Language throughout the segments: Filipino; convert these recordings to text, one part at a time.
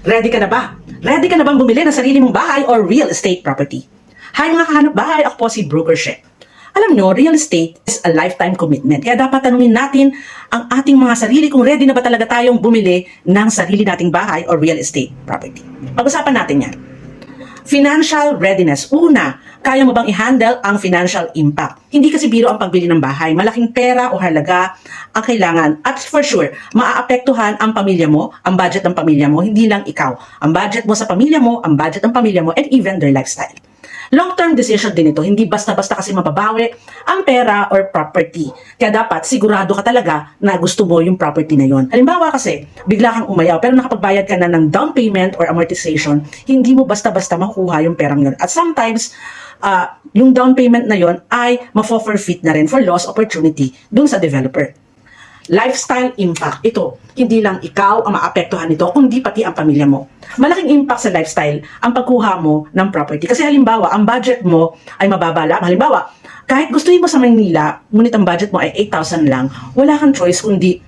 Ready ka na ba? Ready ka na bang bumili ng sarili mong bahay or real estate property? Hi mga kahanap bahay, ako po si Broker She. Alam nyo, real estate is a lifetime commitment. Kaya dapat tanungin natin ang ating mga sarili kung ready na ba talaga tayong bumili ng sarili nating bahay or real estate property. Pag-usapan natin yan. Financial readiness. Una, kaya mo bang i-handle ang financial impact? Hindi kasi biro ang pagbili ng bahay. Malaking pera o halaga ang kailangan. At for sure, maaapektuhan ang pamilya mo, ang budget ng pamilya mo, hindi lang ikaw. Ang budget mo sa pamilya mo, ang budget ng pamilya mo, and even their lifestyle. Long-term decision din ito. Hindi basta-basta kasi mababawi ang pera or property. Kaya dapat sigurado ka talaga na gusto mo yung property na yon. Halimbawa kasi, bigla kang umayaw pero nakapagbayad ka na ng down payment or amortization, hindi mo basta-basta makuha yung perang yon. At sometimes, ah, yung down payment na yon ay mafo-forfeit na rin for loss opportunity dun sa developer lifestyle impact. Ito, hindi lang ikaw ang maapektuhan nito, kundi pati ang pamilya mo. Malaking impact sa lifestyle ang pagkuha mo ng property. Kasi halimbawa, ang budget mo ay mababa lang. Halimbawa, kahit gustuin mo sa Maynila, ngunit ang budget mo ay 8,000 lang, wala kang choice kundi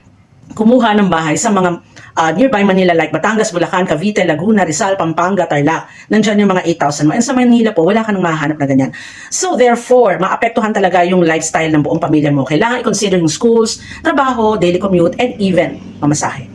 kumuha ng bahay sa mga ah, nearby Manila like Batangas, Bulacan, Cavite, Laguna, Rizal, Pampanga, Tarlac. Nandyan yung mga 8,000 mo. And sa Manila po, wala ka nang mahanap na ganyan. So therefore, maapektuhan talaga yung lifestyle ng buong pamilya mo. Kailangan i-consider yung schools, trabaho, daily commute, and even pamasahe.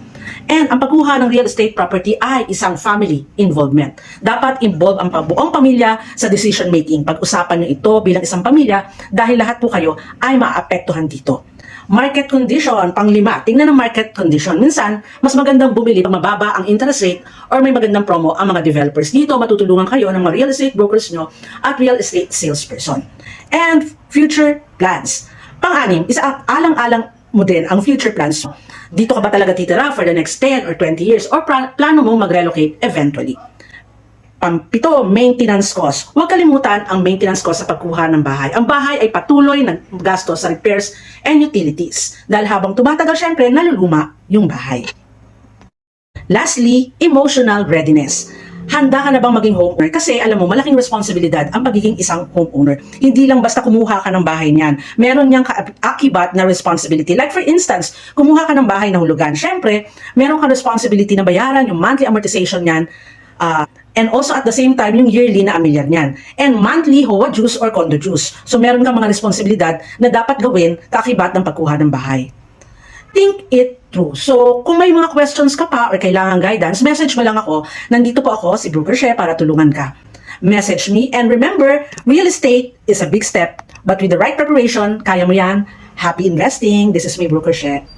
And ang pagkuha ng real estate property ay isang family involvement. Dapat involve ang buong pamilya sa decision making. Pag-usapan nyo ito bilang isang pamilya dahil lahat po kayo ay maapektuhan dito. Market condition, panglima, tingnan ang market condition. Minsan, mas magandang bumili pag mababa ang interest rate or may magandang promo ang mga developers. Dito, matutulungan kayo ng mga real estate brokers nyo at real estate salesperson. And future plans. Pang-anim, isa alang-alang mo din ang future plans mo. Dito ka ba talaga titira for the next 10 or 20 years or plano mo mag-relocate eventually? Pampito, maintenance cost. Huwag kalimutan ang maintenance cost sa pagkuha ng bahay. Ang bahay ay patuloy na gasto sa repairs and utilities. Dahil habang tumatagal, syempre, naluluma yung bahay. Lastly, emotional readiness. Handa ka na bang maging homeowner? Kasi alam mo, malaking responsibilidad ang pagiging isang homeowner. Hindi lang basta kumuha ka ng bahay niyan. Meron niyang akibat na responsibility. Like for instance, kumuha ka ng bahay na hulugan. Siyempre, meron kang responsibility na bayaran yung monthly amortization niyan. Ah, and also at the same time, yung yearly na amilyar niyan. And monthly HOA dues or condo dues. So meron kang mga responsibilidad na dapat gawin kakibat ng pagkuha ng bahay think it through. So, kung may mga questions ka pa or kailangan guidance, message mo lang ako. Nandito po ako, si Broker Share, para tulungan ka. Message me. And remember, real estate is a big step, but with the right preparation, kaya mo yan. Happy investing. This is me, Broker Share.